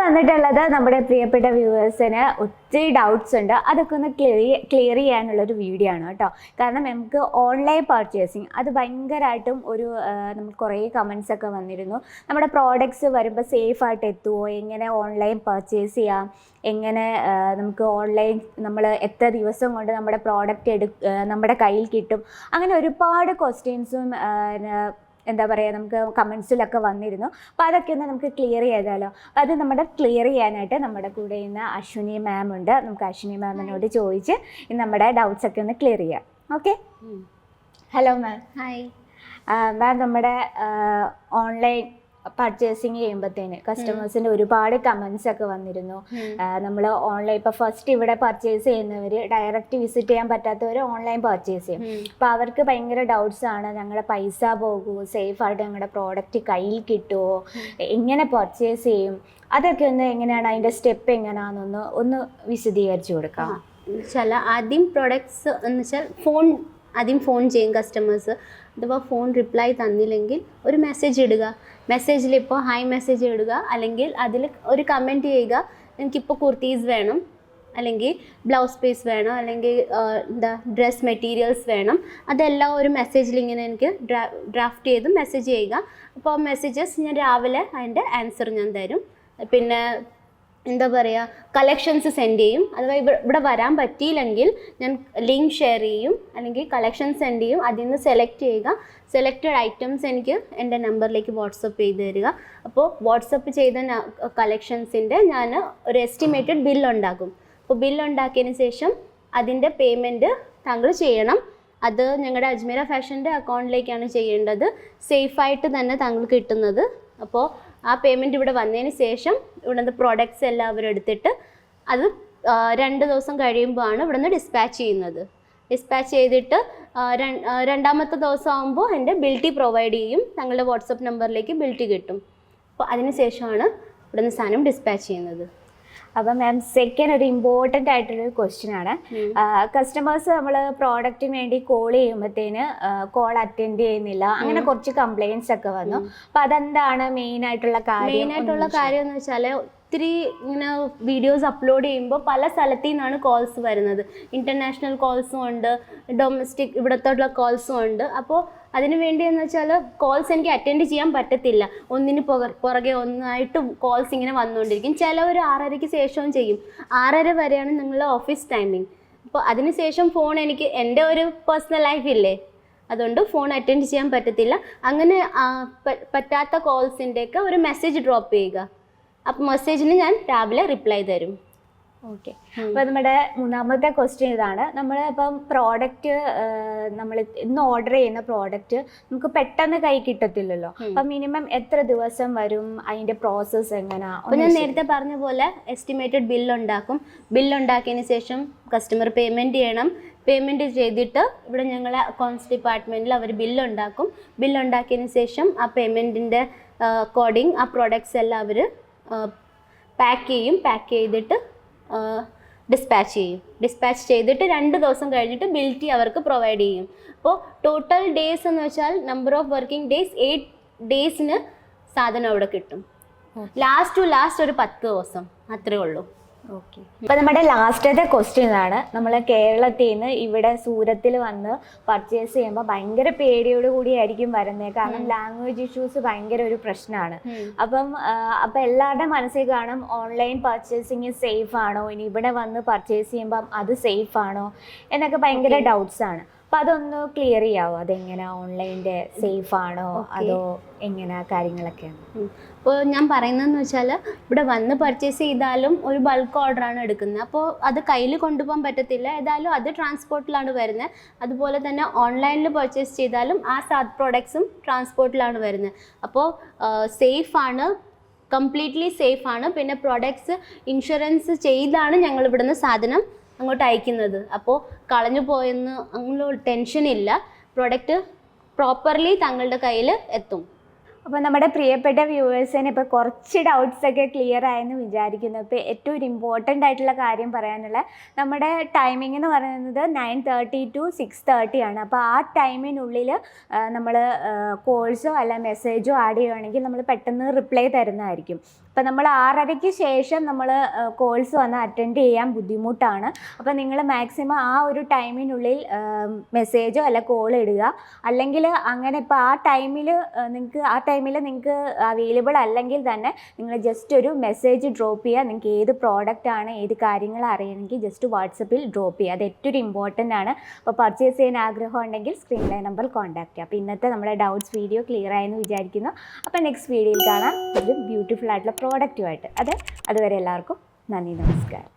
വന്നിട്ടുള്ളത് നമ്മുടെ പ്രിയപ്പെട്ട വ്യൂവേഴ്സിന് ഒത്തിരി ഡൗട്ട്സ് ഉണ്ട്. അതൊക്കെ ഒന്ന് ക്ലിയർ ക്ലിയർ ചെയ്യാനുള്ളൊരു വീഡിയോ ആണ് കേട്ടോ. കാരണം നമുക്ക് ഓൺലൈൻ പർച്ചേസിങ് അത് ഭയങ്കരമായിട്ടും ഒരു നമുക്ക് കുറേ കമൻസ് ഒക്കെ വന്നിരുന്നു. നമ്മുടെ പ്രോഡക്റ്റ്സ് വരുമ്പോൾ സേഫ് ആയിട്ട് എത്തുമോ എങ്ങനെ ഓൺലൈൻ പർച്ചേസ് ചെയ്യാം? എങ്ങനെ നമുക്ക് ഓൺലൈൻ നമ്മൾ എത്ര ദിവസം കൊണ്ട് നമ്മുടെ പ്രോഡക്റ്റ് എടു നമ്മുടെ കയ്യിൽ കിട്ടും? അങ്ങനെ ഒരുപാട് ക്വസ്റ്റ്യൻസും എന്താ പറയുക നമുക്ക് കമൻസിലൊക്കെ വന്നിരുന്നു. അപ്പോൾ അതൊക്കെ ഒന്ന് നമുക്ക് ക്ലിയർ ചെയ്താലോ? അപ്പോൾ അത് നമ്മുടെ ക്ലിയർ ചെയ്യാനായിട്ട് നമ്മുടെ കൂടെ ഇന്ന് അശ്വിനി മാം ഉണ്ട്. നമുക്ക് അശ്വിനി മാമിനോട് ചോദിച്ച് നമ്മുടെ ഡൗട്ട്സ് ഒക്കെ ഒന്ന് ക്ലിയർ ചെയ്യാം. Okay hello ma'am hi ma'am നമ്മുടെ ഓൺലൈൻ പർച്ചേസിങ് ചെയ്യുമ്പോഴത്തേന് കസ്റ്റമേഴ്സിന്റെ ഒരുപാട് കമന്റ്സ് ഒക്കെ വന്നിരുന്നു. നമ്മൾ ഓൺലൈൻ ഇപ്പൊ ഫസ്റ്റ് ഇവിടെ പർച്ചേസ് ചെയ്യുന്നവർ ഡയറക്റ്റ് വിസിറ്റ് ചെയ്യാൻ പറ്റാത്തവർ ഓൺലൈൻ പർച്ചേസ് ചെയ്യും. അപ്പൊ അവർക്ക് ഭയങ്കര ഡൗട്ട്സ് ആണ് ഞങ്ങളുടെ പൈസ പോകുമോ സേഫ് ആയിട്ട് ഞങ്ങളുടെ പ്രോഡക്റ്റ് കയ്യിൽ കിട്ടുമോ എങ്ങനെ പർച്ചേസ് ചെയ്യും അതൊക്കെ ഒന്ന് എങ്ങനെയാണ് അതിന്റെ സ്റ്റെപ്പ് എങ്ങനെയാണെന്നൊന്ന് ഒന്ന് വിശദീകരിച്ചു കൊടുക്കാം. ആദ്യം പ്രോഡക്ട്സ് എന്ന് വെച്ചാൽ ഫോൺ ആദ്യം ഫോൺ ചെയ്യും കസ്റ്റമേഴ്സ് അഥവാ ഫോൺ റിപ്ലൈ തന്നില്ലെങ്കിൽ ഒരു മെസ്സേജ് ഇടുക. മെസ്സേജിൽ ഇപ്പോൾ ഹായ് മെസ്സേജ് ഇടുക. അല്ലെങ്കിൽ അതിൽ ഒരു കമന്റ് ചെയ്യുക. എനിക്കിപ്പോൾ കുർത്തീസ് വേണം. അല്ലെങ്കിൽ ബ്ലൗസ് പീസ് വേണം. അല്ലെങ്കിൽ എന്താ ഡ്രസ് മെറ്റീരിയൽസ് വേണം. അതെല്ലാം ഒരു മെസ്സേജിൽ ഇങ്ങനെ എനിക്ക് ഡ്രാ ഡ്രാഫ്റ്റ് ചെയ്ത് മെസ്സേജ് ചെയ്യുക. അപ്പോൾ മെസ്സേജസ് ഞാൻ രാവിലെ അതിന്റെ ആൻസർ ഞാൻ തരും. പിന്നെ എന്താ പറയുക കളക്ഷൻസ് സെൻഡ് ചെയ്യും. അഥവാ ഇവ- ഇവിടെ വരാൻ പറ്റിയില്ലെങ്കിൽ ഞാൻ ലിങ്ക് ഷെയർ ചെയ്യും. അല്ലെങ്കിൽ കളക്ഷൻ സെൻഡ് ചെയ്യും. അതിൽ നിന്ന് സെലക്ട് ചെയ്യുക. സെലക്റ്റഡ് ഐറ്റംസ് എനിക്ക് എന്റെ നമ്പറിലേക്ക് വാട്സപ്പ് ചെയ്ത് തരിക. അപ്പോൾ വാട്സപ്പ് ചെയ്ത കളക്ഷൻസിന്റെ ഞാൻ ഒരു എസ്റ്റിമേറ്റഡ് ബില്ല് ഉണ്ടാക്കും. അപ്പോൾ ബില്ല് ഉണ്ടാക്കിയതിന് ശേഷം അതിന്റെ പേയ്മെന്റ് താങ്കൾ ചെയ്യണം. അത് ഞങ്ങളുടെ അജ്മീര ഫാഷന്റെ അക്കൗണ്ടിലേക്കാണ് ചെയ്യേണ്ടത്. സേഫായിട്ട് തന്നെ താങ്കൾ കിട്ടുന്നത്. അപ്പോൾ ആ പേയ്മെന്റ് ഇവിടെ വന്നതിന് ശേഷം ഇവിടുന്ന് പ്രോഡക്റ്റ്സ് എല്ലാം അവർ എടുത്തിട്ട് അത് രണ്ട് ദിവസം കഴിയുമ്പോൾ ആണ് ഇവിടുന്ന് ഡിസ്പാച്ച് ചെയ്യുന്നത്. ഡിസ്പാച്ച് ചെയ്തിട്ട് രണ്ടാമത്തെ ദിവസം ആകുമ്പോൾ എന്റെ ബിൽറ്റി പ്രൊവൈഡ് ചെയ്യും. തങ്ങളുടെ വാട്സപ്പ് നമ്പറിലേക്ക് ബിൽറ്റി കിട്ടും. അപ്പോൾ അതിന് ശേഷമാണ് ഇവിടുന്ന് സാധനം ഡിസ്പാച്ച് ചെയ്യുന്നത്. അപ്പം മാം സെക്കൻഡ് ഒരു ഇമ്പോർട്ടന്റ് ആയിട്ടുള്ളൊരു ക്വസ്റ്റ്യൻ ആണ്. കസ്റ്റമേഴ്സ് നമ്മൾ പ്രോഡക്റ്റിന് വേണ്ടി കോൾ ചെയ്യുമ്പോഴത്തേന് കോൾ അറ്റൻഡ് ചെയ്യുന്നില്ല. അങ്ങനെ കുറച്ച് കംപ്ലയിൻസ് ഒക്കെ വന്നു. അപ്പം അതെന്താണ് മെയിൻ ആയിട്ടുള്ള കാര്യം? മെയിൻ ആയിട്ടുള്ള കാര്യം എന്ന് വെച്ചാൽ ഒത്തിരി ഇങ്ങനെ വീഡിയോസ് അപ്ലോഡ് ചെയ്യുമ്പോൾ പല സ്ഥലത്തു നിന്നാണ് കോൾസ് വരുന്നത് ഇന്റർനാഷണൽ കോൾസും ഉണ്ട് ഡൊമസ്റ്റിക് ഇവിടത്തോട്ടുള്ള കോൾസും ഉണ്ട്. അപ്പോൾ അതിന് വേണ്ടി എന്ന് വെച്ചാൽ കോൾസ് എനിക്ക് അറ്റൻഡ് ചെയ്യാൻ പറ്റത്തില്ല. ഒന്നിന് പുറ പുറകെ ഒന്നായിട്ട് കോൾസ് ഇങ്ങനെ വന്നുകൊണ്ടിരിക്കും ചിലവർ ആറരയ്ക്ക് ശേഷവും ചെയ്യും. ആറര വരെയാണ് നിങ്ങളുടെ ഓഫീസ് ടൈമിംഗ് അപ്പോൾ അതിനുശേഷം ഫോൺ എനിക്ക് എന്റെ ഒരു പേഴ്സണൽ ലൈഫ് ഇല്ലേ? അതുകൊണ്ട് ഫോൺ അറ്റൻഡ് ചെയ്യാൻ പറ്റത്തില്ല. അങ്ങനെ പറ്റാത്ത കോൾസിന്റെയൊക്കെ ഒരു മെസ്സേജ് ഡ്രോപ്പ് ചെയ്യുക. അപ്പോൾ മെസ്സേജിന് ഞാൻ രാവിലെ റിപ്ലൈ തരും. ഓക്കെ അപ്പോൾ നമ്മുടെ മൂന്നാമത്തെ ക്വസ്റ്റ്യൻ ഇതാണ്. നമ്മൾ ഇപ്പം പ്രോഡക്റ്റ് നമ്മൾ ഇന്ന് ഓർഡർ ചെയ്യുന്ന പ്രോഡക്റ്റ് നമുക്ക് പെട്ടെന്ന് കൈ കിട്ടത്തില്ലല്ലോ. അപ്പം മിനിമം എത്ര ദിവസം വരും? അതിന്റെ പ്രോസസ്സ് എങ്ങനെയാണ് അപ്പോൾ ഞാൻ നേരത്തെ പറഞ്ഞ പോലെ എസ്റ്റിമേറ്റഡ് ബില്ലുണ്ടാക്കും ബില്ലുണ്ടാക്കിയതിന് ശേഷം കസ്റ്റമർ പേയ്മെന്റ് ചെയ്യണം. പേയ്മെന്റ് ചെയ്തിട്ട് ഇവിടെ ഞങ്ങൾ അക്കൗണ്ട്സ് ഡിപ്പാർട്ട്മെന്റിൽ അവർ ബില്ലുണ്ടാക്കും ബില്ലുണ്ടാക്കിയതിന് ശേഷം ആ പേയ്മെന്റിന്റെ അക്കോർഡിങ് ആ പ്രോഡക്റ്റ്സ് എല്ലാം അവർ പാക്ക് ചെയ്യും പാക്ക് ചെയ്തിട്ട് ഡിസ്പാച്ച് ചെയ്യും. ഡിസ്പാച്ച് ചെയ്തിട്ട് രണ്ട് ദിവസം കഴിഞ്ഞിട്ട് ബിൽറ്റി അവർക്ക് പ്രൊവൈഡ് ചെയ്യും. അപ്പോൾ ടോട്ടൽ ഡേയ്സ് എന്ന് വെച്ചാൽ number of working days eight ഡേയ്സിന് സാധനം അവിടെ കിട്ടും. ലാസ്റ്റ് ടു ലാസ്റ്റ് ഒരു പത്ത് ദിവസം. അത്രേ ഉള്ളൂ. ഓക്കെ. അപ്പൊ നമ്മുടെ ലാസ്റ്റത്തെ ക്വസ്റ്റ്യൻ ആണ് നമ്മൾ കേരളത്തിൽ നിന്ന് ഇവിടെ സൂരത്തിൽ വന്ന് പർച്ചേസ് ചെയ്യുമ്പോൾ ഭയങ്കര പേടിയോട് കൂടിയായിരിക്കും വരുന്നത്. കാരണം ലാംഗ്വേജ് ഇഷ്യൂസ് ഭയങ്കര ഒരു പ്രശ്നമാണ്. അപ്പം അപ്പൊ അപ്പം എല്ലാവരുടെ മനസ്സിൽ കാണും ഓൺലൈൻ പർച്ചേസിങ് സേഫ് ആണോ? ഇനി ഇവിടെ വന്ന് പർച്ചേസ് ചെയ്യുമ്പോൾ അത് സേഫ് ആണോ? എന്നൊക്കെ ഭയങ്കര ഡൗട്ട്സ് ആണ്. അപ്പം അതൊന്ന് ക്ലിയർ ചെയ്യാവോ? അതെങ്ങനെ ഓൺലൈന്റെ സേഫ് ആണോ? അതോ എങ്ങനെ കാര്യങ്ങളൊക്കെയാണ്? അപ്പോൾ ഞാൻ പറയുന്നതെന്ന് വെച്ചാൽ ഇവിടെ വന്ന് പർച്ചേസ് ചെയ്താലും ഒരു ബൾക്ക് ഓർഡറാണ് എടുക്കുന്നത്. അപ്പോൾ അത് കയ്യിൽ കൊണ്ടുപോകാൻ പറ്റത്തില്ല. ഏതായാലും അത് ട്രാൻസ്പോർട്ടിലാണ് വരുന്നത്. അതുപോലെ തന്നെ ഓൺലൈനിൽ പർച്ചേസ് ചെയ്താലും ആ സാ പ്രോഡക്ട്സും ട്രാൻസ്പോർട്ടിലാണ് വരുന്നത്. അപ്പോൾ സേഫ് ആണ്. കംപ്ലീറ്റ്ലി സേഫ് ആണ്. പിന്നെ പ്രോഡക്ട്സ് ഇൻഷുറൻസ് ചെയ്താണ് ഞങ്ങൾ ഇവിടുന്ന് സാധനം അങ്ങോട്ട് അയക്കുന്നത്. അപ്പോൾ കളഞ്ഞു പോയെന്ന് അങ്ങനെ ടെൻഷൻ ഇല്ല. പ്രോഡക്റ്റ് പ്രോപ്പർലി തങ്ങളുടെ കയ്യിൽ എത്തും. അപ്പോൾ നമ്മുടെ പ്രിയപ്പെട്ട വ്യൂവേഴ്സിന് ഇപ്പോൾ കുറച്ച് ഡൗട്ട്സ് ഒക്കെ ക്ലിയർ ആയെന്ന് വിചാരിക്കുന്നു. ഇപ്പോൾ ഏറ്റവും ഒരു ഇമ്പോർട്ടന്റ് ആയിട്ടുള്ള കാര്യം പറയാനുള്ള നമ്മുടെ ടൈമിംഗ് എന്ന് പറയുന്നത് nine thirty to six thirty ആണ്. അപ്പോൾ ആ ടൈമിനുള്ളിൽ നമ്മൾ കോൾസോ അല്ല മെസ്സേജോ ആഡ് ചെയ്യുകയാണെങ്കിൽ നമ്മൾ പെട്ടെന്ന് റിപ്ലൈ തരുന്നതായിരിക്കും. അപ്പോൾ നമ്മൾ ആറരയ്ക്ക് ശേഷം നമ്മൾ കോൾസ് വന്ന് അറ്റൻഡ് ചെയ്യാൻ ബുദ്ധിമുട്ടാണ്. അപ്പം നിങ്ങൾ മാക്സിമം ആ ഒരു ടൈമിനുള്ളിൽ മെസ്സേജോ അല്ല കോൾ ഇടുക. അല്ലെങ്കിൽ അങ്ങനെ ഇപ്പോൾ ആ ടൈമിൽ നിങ്ങൾക്ക് ആ ടൈമിൽ നിങ്ങൾക്ക് അവൈലബിൾ അല്ലെങ്കിൽ തന്നെ നിങ്ങൾ ജസ്റ്റ് ഒരു മെസ്സേജ് ഡ്രോപ്പ് ചെയ്യുക. നിങ്ങൾക്ക് ഏത് പ്രോഡക്റ്റ് ആണ് ഏത് കാര്യങ്ങൾ അറിയണമെങ്കിൽ ജസ്റ്റ് വാട്സപ്പിൽ ഡ്രോപ്പ് ചെയ്യുക. അത് ഏറ്റവും ഇമ്പോർട്ടന്റ് ആണ്. അപ്പോൾ പർച്ചേസ് ചെയ്യാൻ ആഗ്രഹം ഉണ്ടെങ്കിൽ സ്ക്രീനിലെ നമ്പർ കോൺടാക്ട് ചെയ്യുക. അപ്പോൾ ഇന്നത്തെ നമ്മുടെ ഡൗട്ട്സ് വീഡിയോ ക്ലിയർ ആയെന്ന് വിചാരിക്കുന്നു. അപ്പോൾ നെക്സ്റ്റ് വീഡിയോയിൽ കാണാം. ഒരു ബ്യൂട്ടിഫുൾ ആയിട്ടുള്ള പ്രോഡക്റ്റുമായിട്ട് അതെ? അതുവരെ എല്ലാവർക്കും നന്ദി നമസ്കാരം.